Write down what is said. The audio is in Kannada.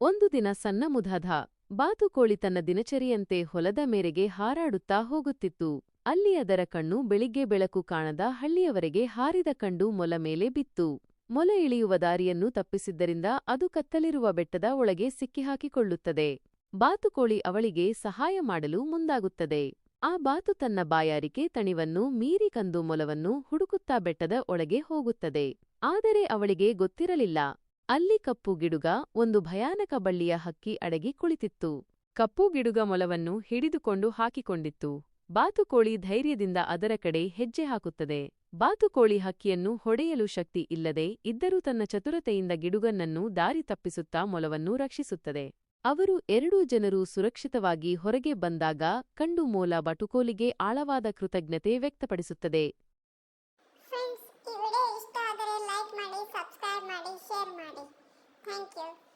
ಒಂದು ದಿನ ಸಣ್ಣ ಬಾತುಕೋಳಿ ತನ್ನ ದಿನಚರಿಯಂತೆ ಹೊಲದ ಮೇರೆಗೆ ಹಾರಾಡುತ್ತಾ ಹೋಗುತ್ತಿತ್ತು. ಅಲ್ಲಿ ಅದರ ಕಣ್ಣು ಬೆಳಿಗ್ಗೆ ಬೆಳಕು ಕಾಣದ ಹಳ್ಳಿಯವರೆಗೆ ಹಾರಿದ ಕಂಡು ಮೊಲ ಮೇಲೆ ಬಿತ್ತು. ಮೊಲ ಇಳಿಯುವ ದಾರಿಯನ್ನು ತಪ್ಪಿಸಿದ್ದರಿಂದ ಅದು ಕತ್ತಲಿರುವ ಬೆಟ್ಟದ ಒಳಗೆ ಸಿಕ್ಕಿಹಾಕಿಕೊಳ್ಳುತ್ತದೆ. ಬಾತುಕೋಳಿ ಅವಳಿಗೆ ಸಹಾಯ ಮಾಡಲು ಮುಂದಾಗುತ್ತದೆ. ಆ ಬಾತು ತನ್ನ ಬಾಯಾರಿಕೆ ತಣಿವನ್ನು ಮೀರಿ ಕಂದು ಮೊಲವನ್ನು ಹುಡುಕುತ್ತಾ ಬೆಟ್ಟದ ಒಳಗೆ ಹೋಗುತ್ತದೆ. ಆದರೆ ಅವಳಿಗೆ ಗೊತ್ತಿರಲಿಲ್ಲ. ಅಲ್ಲಿ ಕಪ್ಪು ಗಿಡುಗ ಒಂದು ಭಯಾನಕ ಬಳ್ಳಿಯ ಹಕ್ಕಿ ಅಡಗಿ ಕುಳಿತಿತ್ತು. ಕಪ್ಪು ಗಿಡುಗ ಮೊಲವನ್ನು ಹಿಡಿದುಕೊಂಡು ಹಾಕಿಕೊಂಡಿತ್ತು. ಬಾತುಕೋಳಿ ಧೈರ್ಯದಿಂದ ಅದರ ಕಡೆ ಹೆಜ್ಜೆ ಹಾಕುತ್ತದೆ. ಬಾತುಕೋಳಿ ಹಕ್ಕಿಯನ್ನು ಹೊಡೆಯಲು ಶಕ್ತಿ ಇಲ್ಲದೆ ಇದ್ದರೂ ತನ್ನ ಚತುರತೆಯಿಂದ ಗಿಡುಗನ್ನನ್ನು ದಾರಿ ತಪ್ಪಿಸುತ್ತಾ ಮೊಲವನ್ನು ರಕ್ಷಿಸುತ್ತದೆ. ಅವರು ಎರಡೂ ಜನರು ಸುರಕ್ಷಿತವಾಗಿ ಹೊರಗೆ ಬಂದಾಗ ಕಂಡು ಮೂಲ ಬಟುಕೋಲಿಗೆ ಆಳವಾದ ಕೃತಜ್ಞತೆ ವ್ಯಕ್ತಪಡಿಸುತ್ತದೆ. Thank you.